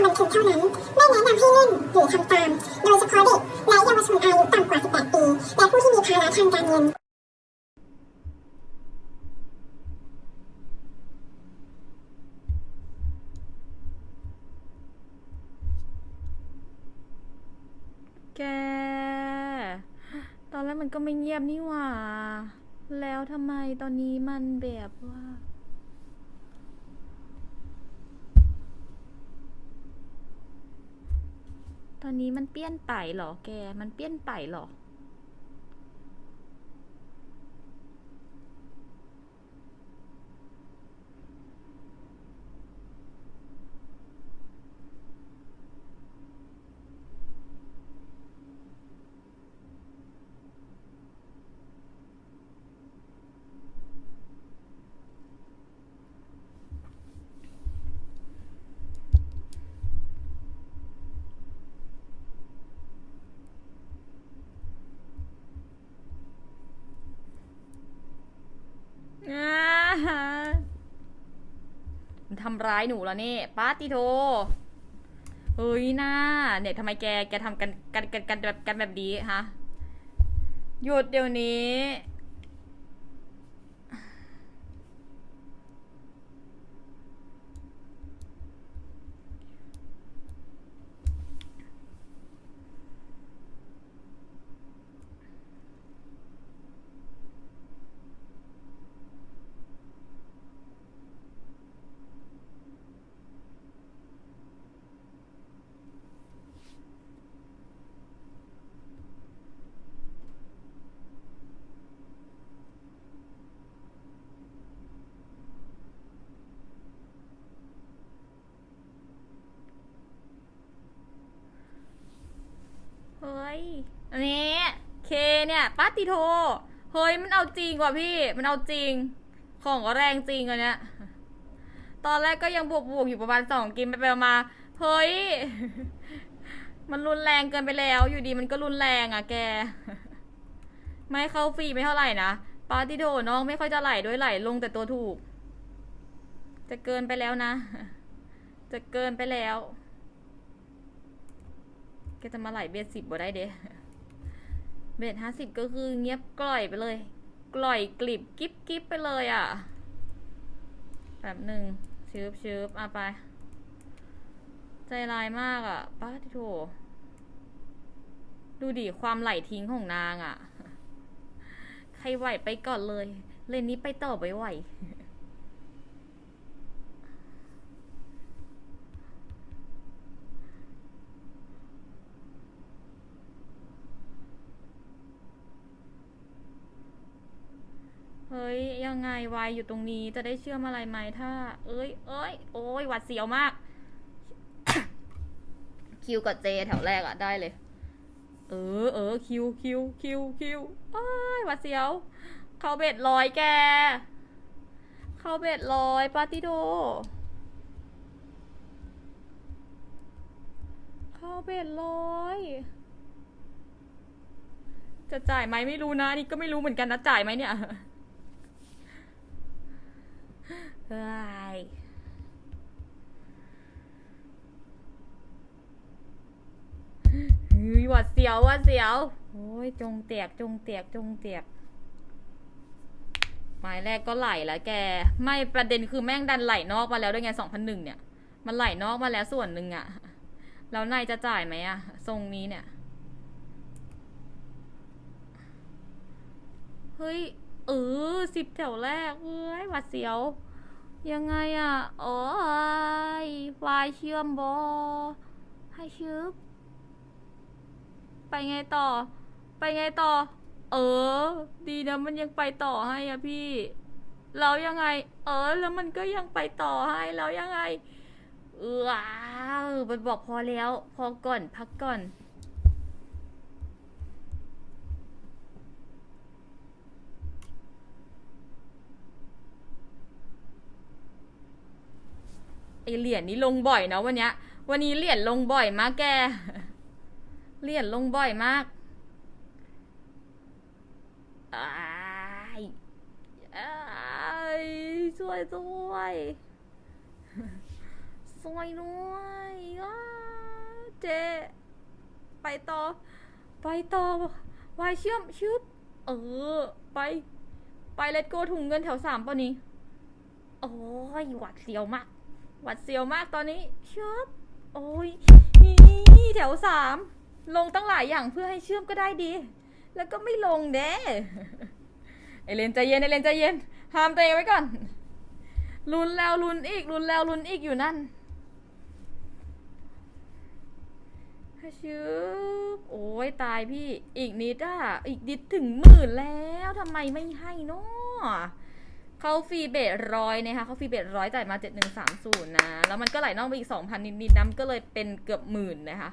ความบันเทิงเท่านั้น ไม่แนะนำให้เล่นหรือทำตาม โดยเฉพาะเด็กและเยาวชนอายุต่ำกว่า 18 ปี และผู้ที่มีภาระทางการเงินแก ตอนแรกมันก็ไม่เงียบนี่หว่า แล้วทำไมตอนนี้มันแบบว่า ตอนนี้มันเปี้ยนไปหรอแก มันเปี้ยนไปหรอาฮะมัน ทำร้ายหนูแล้วนี่ป้าติโทเฮ้ยหน้าเนี่ยทำไมแกแกทำกันกันกันกันแบบกันแบบนี้ฮะหยุดเดี๋ยวนี้ อันนี้ เคเนี่ยปาติโท เฮ้ยมันเอาจริงว่ะพี่ มันเอาจริง ของก็แรงจริงอันเนี้ย ตอนแรกก็ยังบวกบวกอยู่ประมาณสองกินไปไปมาเฮ้ย มันรุนแรงเกินไปแล้ว อยู่ดีมันก็รุนแรงอะแก ไม่เข้าฟรีไม่เท่าไหร่นะปาติโดน้องไม่ค่อยจะไหลด้วยไหลลงแต่ตัวถูก จะเกินไปแล้วนะ จะเกินไปแล้ว กจะมาไหลเบสสิบบ่ได้เด้เบสห้าสิบก็คือเงียบกล่อยไปเลย กล่อยกลิบกิ๊บกิ๊บไปเลยอะแบบหนึ่งชืบชืบอะไป ใจร้ายมากอะป้าที่โถดูดิความไหลทิ้งของนางอะ ใครไหวไปก่อนเลย เลนนี้ไปต่อไปไหว เฮ้ย ยังไงวายอยู่ตรงนี้จะได้เชื่อมอะไรไหมถ้า เอ้ย เอ้ย โอ้ยหวัดเสียวมาก คิวกับเจแถวแรกอะได้เลย เออเออคิวคิวคิวคิวโอ้ยหวัดเสียว เขาเบ็ดลอยแก เขาเบ็ดลอยปาติโด เขาเบ็ดลอยจะจ่ายไหมไม่รู้นะนี่ก็ไม่รู้เหมือนกันนะจ่ายไหมเนี่ย เฮ้ยเฮ้ยหวัดเสียววัดเสียว โอ้ยจงเตียกจงเตียกจงเตียกหมายแรกก็ไหลแล้วแก ไม่ประเด็นคือแม่งดันไหลนอกมาแล้วด้วยไงสองพันหนึ่งเนี่ย มันไหลนอกมาแล้วส่วนหนึ่งอะแล้วนายจะจ่ายไหมอะทรงนี้เนี่ย เฮ้ยเออสิบแถวแรกเอ้ยหวัดเสียว ยังไงอะ โอ้ยวายเชื่อมบอให้ชึบ ไปไงต่อ ไปไงต่อ เออ ดีนะมันยังไปต่อให้อะพี่แล้วยังไง เออ แล้วมันก็ยังไปต่อให้แล้วยังไงว้าวมันบอกพอแล้ว พอก่อนพักก่อน เหรียญนี้ลงบ่อยนะวันเนี้ย วันนี้เหรียญลงบ่อยมากแก เหรียญลงบ่อยมากอ้ายอ้ช่วยด้วยสวยด้วยเจ ไปต่อ ไปต่อวายเชื่อมชึบเออ ไป ไปเลตโกถุงเงินแถวสามป่ะนี้โอ้ยหวัดเสียวมาก หวัดเสียวมากตอนนี้ชึบโอ้ยนี่แถวสามลงตั้งหลายอย่างเพื่อให้เชื่อมก็ได้ดี แล้วก็ไม่ลงเด้ไอเลนใจเย็นไอเลนใจเย็นห้ามตัวเองไว้ก่อนลุนแล้วลุนอีกลุนแล้วลุนอีกอยู่นั่นชืบโอ้ยตายพี่ อีกนิดอะ อีกนิดถึงหมื่นแล้วทำไมไม่ให้นาะ เขาฟรีเบทร้อยนะคะเขาฟรีเบทร้อยจ่ายมาเจ็ดหนึ่งสามศูนย์นะ แล้วมันก็ไหลนอกไปอีกสองพันนิดๆน้ำก็เลยเป็นเกือบหมื่นนะคะ